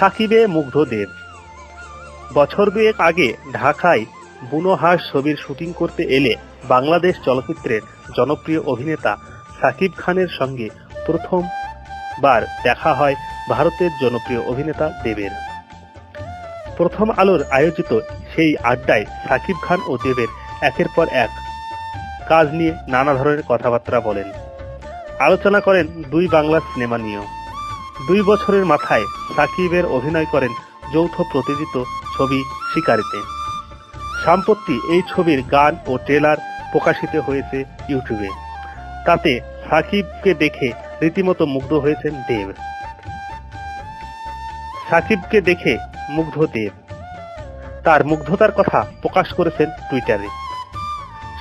সাকিবে মুগ্ধ দেব। বছর দুয়েক আগে ঢাকায় বুনোহাস ছবির শুটিং করতে এলে বাংলাদেশ চলচ্চিত্রের জনপ্রিয় অভিনেতা সাকিব খানের সঙ্গে প্রথমবার দেখা হয় ভারতের জনপ্রিয় অভিনেতা দেবের। প্রথম আলোর আয়োজিত সেই আড্ডায় সাকিব খান ও দেবের একের পর এক কাজ নিয়ে নানা ধরনের কথাবার্তা বলেন। আলোচনা করেন দুই বাংলা সিনেমা নিয়েও। দুই বছরের মাথায় সাকিবের অভিনয় করেন যৌথ প্রযোজিত ছবি শিকারিতে। সম্প্রতি এই ছবির গান ও ট্রেলার প্রকাশিত হয়েছে ইউটিউবে। তাতে সাকিবকে দেখে রীতিমতো মুগ্ধ হয়েছেন দেব। সাকিবকে দেখে মুগ্ধ দেব। তার মুগ্ধতার কথা প্রকাশ করেছেন টুইটারে।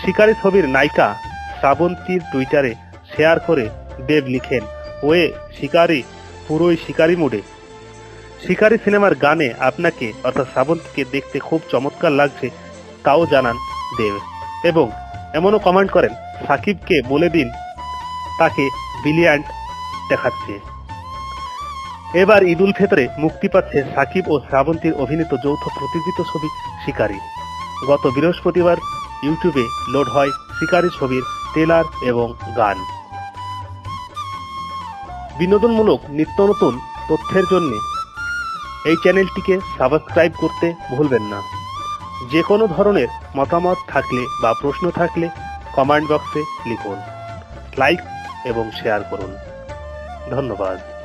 শিকারী ছবির নায়িকা শ্রাবন্তীর টুইটারে শেয়ার করে দেব লিখেন, ওয়ে, শিকারী পুরোই শিকারি মুডে। শিকারী সিনেমার গানে আপনাকে, অর্থাৎ শ্রাবন্তীকে দেখতে খুব চমৎকার লাগছে, তাও জানান দেব। এবং এমনও কমেন্ট করেন, সাকিবকে বলে দিন, তাকে ব্রিলিয়ান্ট দেখাচ্ছে। এবার ঈদ উল ফিতরে মুক্তি পাচ্ছে সাকিব ও শ্রাবন্তীর অভিনীত যৌথ প্রতিজিত ছবি শিকারী। গত বৃহস্পতিবার ইউটিউবে লোড হয় শিকারি ছবির ট্রেলার এবং গান। বিনোদনমূলক নিত্য নতুন তথ্যের জন্য এই চ্যানেলটিকে সাবস্ক্রাইব করতে ভুলবেন না। যে কোনো ধরনের মতামত থাকলে বা প্রশ্ন থাকলে কমেন্ট বক্সে লিখুন, লাইক এবং শেয়ার করুন। ধন্যবাদ।